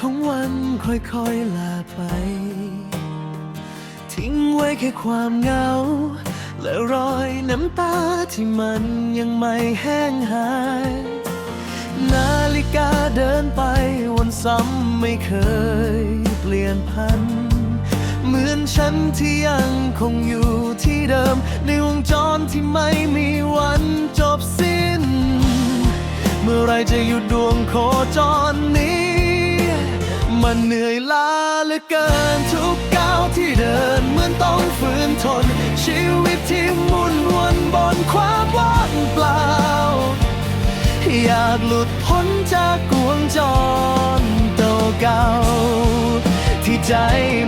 ของวันค่อยๆลาไป ทิ้งไว้แค่ความเหงา และรอยน้ำตาที่มันยังไม่แห้งหาย นาฬิกาเดินไปวนซ้ำไม่เคยเปลี่ยนพัน เหมือนฉันที่ยังคงอยู่ที่เดิม ในวงจรที่ไม่มีวันจบสิ้น เมื่อไรจะหยุดดวงโคจรนี้ มันเหนื่อยล้าเหลือเกินทุกก้าวที่เดินเหมือนต้องฝืนทน ชีวิตที่มุนวนบนความว่างเปล่า อยากหลุดพ้นจากกวงจรเก่า ที่ใจ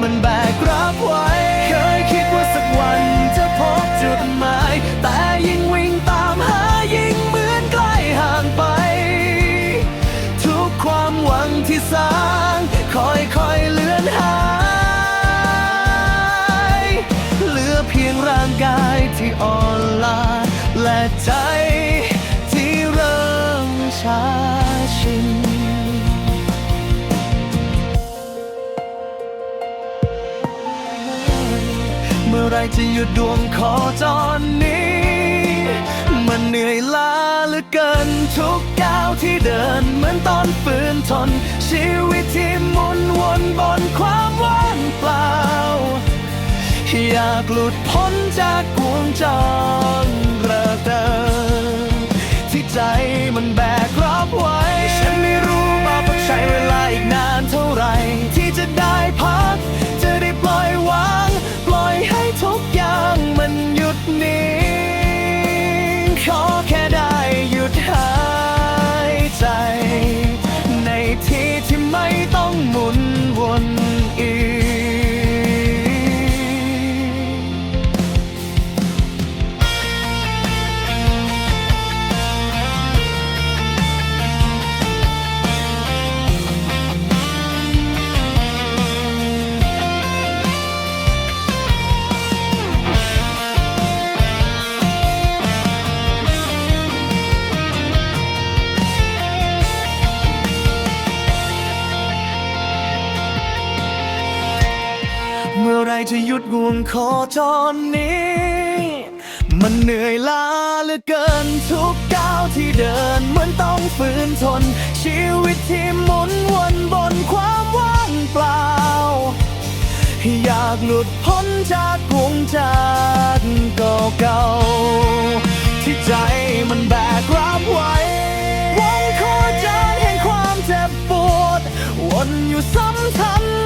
มันแบกรับไว้ เคยคิดว่าสักวันจะพบจุดหมาย แต่ยิ่งวิ่งตามหายิ่งเหมือนใกล้ห่างไป ทุกความหวังที่สร้า เหลือเพียงร่างกายที่อ่อนล้าและใจที่เริ่มชาชินเมื่อไรจะหยุดดวงขอจรนี้ มันเหนื่อยล้าเหลือเกินทุกก้าวที่เดินเหมือนตอนฝืนทน ชีวิตที่หมุนวนบนความว่างเปล่า อยากหลุดพ้นจากกวงจรเริกเดิที่ใจมันแบกรับ มื่อไรจะหยุดง่วงคอตอนนี้ มันเหนื่อยล้าเหลือเกินทุกก้าวที่เดินเหมือนต้องฝืนทน ชีวิตที่หมุนวนบนความว่างเปล่า อยากหลุดพ้นจากกวงจากเก่าๆที่ใจมันแบกรับไว้วงโคจรแห่งความเจ็บปวด วนอยู่ซ้ำๆ